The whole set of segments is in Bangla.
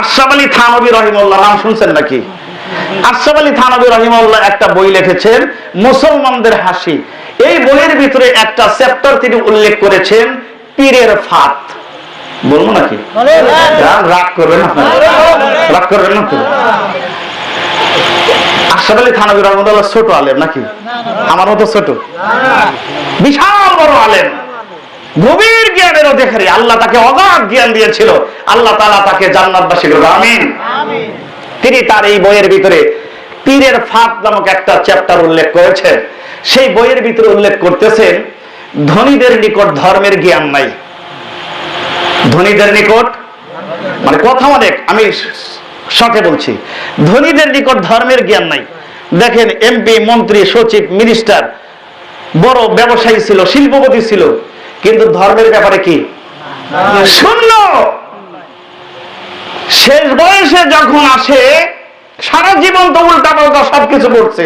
আশরাফ আলী থানবী রহিমউল্লাহ নাম শুনছেন নাকি? আশরাফ আলী থানবী রহিমউল্লাহ একটা বই লিখেছেন, মুসলমানদের হাসি। এই বইয়ের ভিতরে একটা চ্যাপ্টার তিনি উল্লেখ করেছেন, পীরের বলব নাকি? রাগ করবেন রাগ করবেন না আশরাফ আলী থানবী রহমতুল্লাহ ছোট আলেম নাকি? আমার মতো ছোট। বিশাল বড় আলেম। গভীর জ্ঞানের অধিকারী আল্লাহ তাকে অগাধ জ্ঞান দিয়েছিল। আল্লাহ তালা তাকে জান্নাতবাসী করবে আমিন। তিনি তার এই বইয়ের ভিতরে পীরের ফাঁদ নামক একটা চ্যাপ্টার উল্লেখ করেছেন। সেই বইয়ের ভিতরে উল্লেখ করতেছেন ধনীদের নিকট ধর্মের জ্ঞান নাই। ধনীদের নিকট? মানে কথা অনেক আমি শখে বলছি। ধনীদের নিকট ধর্মের জ্ঞান নাই। দেখেন এমপি মন্ত্রী সচিব মিনিস্টার বড় ব্যবসায়ী ছিল শিল্পপতি ছিল। কিন্তু ধর্মের ব্যাপারে কি? শূন্য। শেষ বয়সে যখন আসে, সারা জীবন তো উল্টা পাল্টা সবকিছু করছে।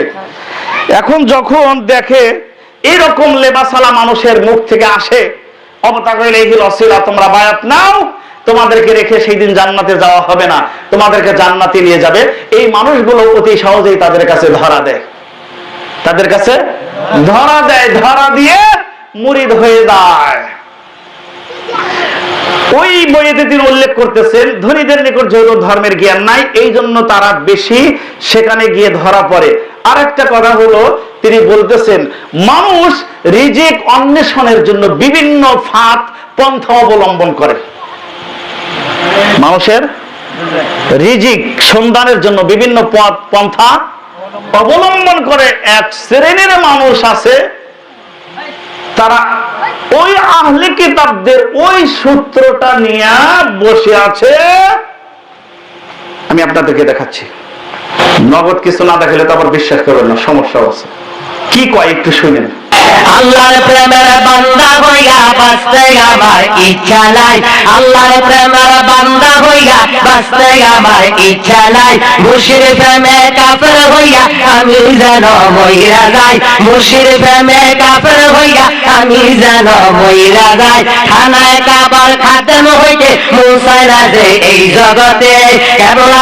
এখন যখন দেখে এরকম লেবাসালা মানুষের মুখ থেকে আসে, অবতা কইলে, এই অসিলা তোমরা বায়াত নাও, তোমাদেরকে রেখে সেই দিন জান্নাতে যাওয়া হবে না। তোমাদেরকে জান্নাতে নিয়ে যাবে। এই মানুষগুলো অতি সহজেই তাদের কাছে ধরা দেয়। তাদের কাছে ধরা দেয়, ধরা দিয়ে মুরিদ হয়ে যায়। ওই বইয়েতে তিনি উল্লেখ করতেছেন, ধনীদের নিকট যেহেতু ধর্মের জ্ঞান নাই, এই জন্য তারা বেশি সেখানে গিয়ে ধরা পড়ে। আর একটা কথা হলো, তিনি বলতেছেন, মানুষ রিজিক অন্বেষণের জন্য বিভিন্ন ফাঁদ পন্থা অবলম্বন করে। মানুষের রিজিক সন্ধানের জন্য বিভিন্ন পথ, পন্থা অবলম্বন করে। এক শ্রেণির মানুষ আছে তারা ওই আহলে কিতাবদের ওই সূত্রটা নিয়ে বসে আছে। আমি আপনাদেরকে দেখাচ্ছি। নগদ কিছু না দেখালে তো আবার বিশ্বাস করবেন না সমস্যা আছে। কি কয় একটু শুনেন। আল্লাহর প্রেমের বান্দা হইয়া বাঁচতে আমার ইচ্ছা নাই। আল্লাহর প্রেমের বান্দা হইয়া বাঁচতে আমার ইচ্ছা নাই। মুশির প্রেমে কাফের হইয়া আমি যেন মইরা যাই মুশির প্রেমে কাফের হইয়া আমি যাই খানায় কাবার হইতে মুসাই এই জগতে। কেবল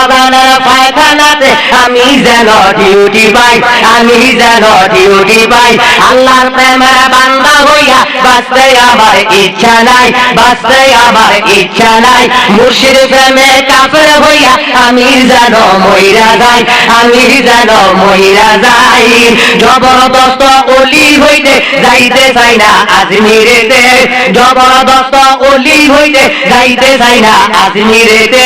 পায়খানাতে আমি যেন ডিউটি পাই, আমি যেন ডিউটি পাই। আল্লাহর প্রেমের বান্দা হইয়া বাঁচতে আমার ইচ্ছা নাই, বাঁচতে আমার ইচ্ছা নাই। মুর্শিদ প্রেমে কাফের হইয়া আমি যেন মইরা যাই, আমি যেন মইরা যাই। জবরদস্ত অলি হইতে যাইতে চাই না আজমিরেতে জবরদস্ত অলি হইতে যাইতে চাই না আজমিরেতে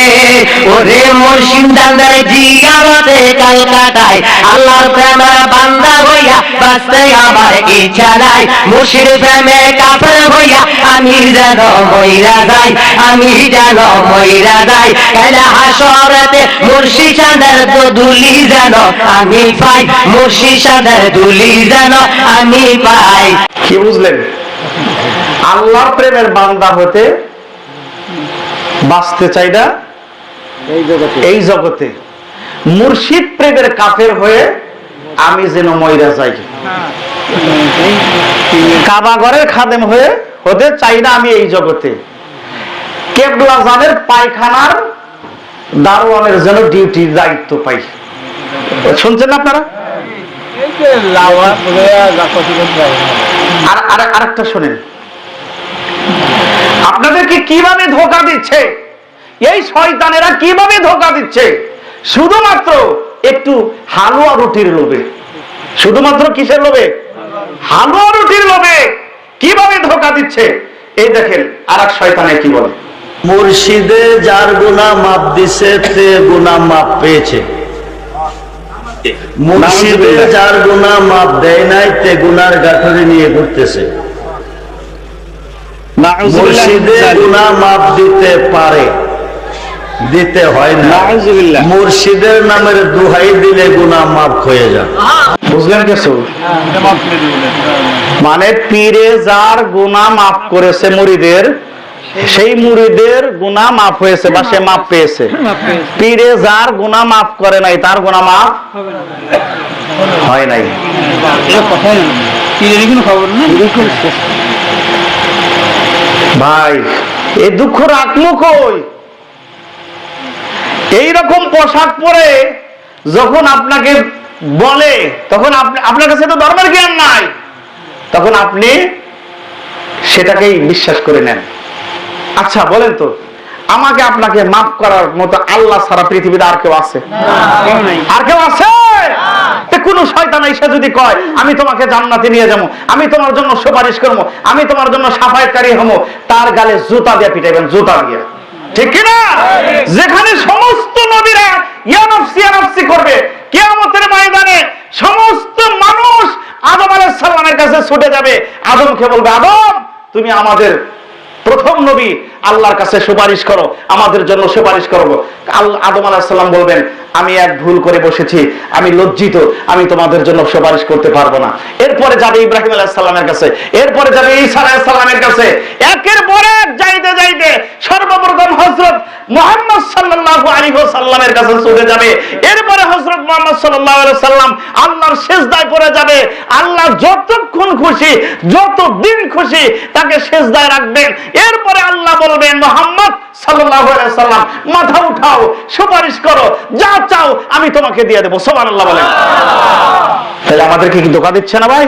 ওরে মুর্শিদ দান্দার জিয়ারতে কালকাটায় আল্লাহর প্রেমের বান্দা হইয়া বাঁচতে আমার ইচ্ছা নাই। মুর্শিদ প্রেমে কাফের হইয়া আমি যেন মইরা যাই, আমি যেন মইরা যাই। এলা হাসরতে মুর্শিদ চাঁদের দুলি যেন আমি পাই, মুর্শিদ চাঁদের দুলি যেন আমি পাই। কি বুঝলেন? আল্লাহর প্রেমের বান্দা হতে বাঁচতে চাই না এই জগতে। মুর্শিদ প্রেমের কাফের হয়ে আমি যেন ময়রা যাই। কাবাগরের খাদেম হয়ে হতে চাই না আমি এই জগতে। কেবলা জানের পায়খানার দারোয়ানের যেন ডিউটির দায়িত্ব পাই। শুনছেন না আপনারা? আর আর, আরেকটা শোনেন। আপনাদেরকে কীভাবে ধোকা দিচ্ছে? এই শয়তানেরা কীভাবে ধোকা দিচ্ছে? শুধুমাত্র একটু হালুয়া রুটির লোভে। শুধুমাত্র কিসের লোভে? হালুয়া রুটির লোভে কীভাবে ধোকা দিচ্ছে? এই দেখেন আর এক শয়তানে কি বলে? মুর্শিদে যার গুণা মাপ দিছে তে গুণা মাপ পেয়েছে। মুর্শিদে যার গুণা মাপ দেয় নাই তে গুনার গাঠরে নিয়ে ঘুরতেছে। মুর্শিদে গুণা মাপ দিতে পারে দিতে হয় না। মুর্শিদের নামের দোহাই দিলে গুণা মাপ হয়ে যায়। বুঝলেন কিছু হ্যাঁ। মানে পীরে যার গুণা মাফ করেছে মুড়িদের সেই মুড়িদের গুণা মাফ হয়েছে বা সে মাফ পেয়েছে। পীরে যার গুণা মাফ করে নাই তার গুণা মাফ হয় নাই। ভাই এই দুঃখ রাখল কই এইরকম পোশাক পরে যখন আপনাকে বলে তখন আপনার কাছে তো ধর্মের জ্ঞান নাই তখন আপনি সেটাকেই বিশ্বাস করে নেন। আচ্ছা বলেন তো আমাকে আপনাকে মাফ করার মতো আল্লাহ সারা পৃথিবীতে আর কেউ আছে? আর কেউ আছে? কোন শয়তান এসে যদি কয় আমি তোমাকে জান্নাতে নিয়ে যাব আমি তোমার জন্য সুপারিশ করব আমি তোমার জন্য হব তার গালে জুতা দিয়ে পিটাইবেন জুতা দিয়ে। ঠিক কিনা? যেখানে সমস্ত নবীরা ইয়ানফসি ইয়ানফসি করবে কিয়ামতের ময়দানে সমস্ত মানুষ আদম আলাইহিস সালামের কাছে ছুটে যাবে। আদমকে বলবে আদম তুমি আমাদের প্রথম নবী আল্লাহর কাছে সুপারিশ করো আমাদের জন্য সুপারিশ করব আল- আদম আলাহিসাল্লাম বলবেন আমি এক ভুল করে বসেছি, আমি লজ্জিত, আমি তোমাদের জন্য সুপারিশ করতে পারব না। এরপরে যাবে ইব্রাহিম আলাহিসাল্লামের কাছে, এরপরে যাবে ঈসা আলাহিসাল্লামের কাছে। একের পরে যাইতে যাইতে সর্বপ্রথম হজরত মোহাম্মদ সাল্লাল্লাহু আলাইহি সাল্লামের কাছে ছুটে যাবে। এরপরে হজরত মোহাম্মদ সাল্লাল্লাহু আলাইহি সাল্লাম আল্লাহর সেজদায় পড়ে যাবে। আল্লাহ যতক্ষণ খুশি যত দিন খুশি তাকে সেজদায় রাখবেন। এরপরে আল্লাহ বলবেন, মোহাম্মদ সাল্লাম মাথা উঠাও সুপারিশ করো যা চাও আমি তোমাকে দিয়ে দেবো। সুবহানাল্লাহ বলেন। তাহলে আমাদেরকে কি দোকান দিচ্ছে না ভাই?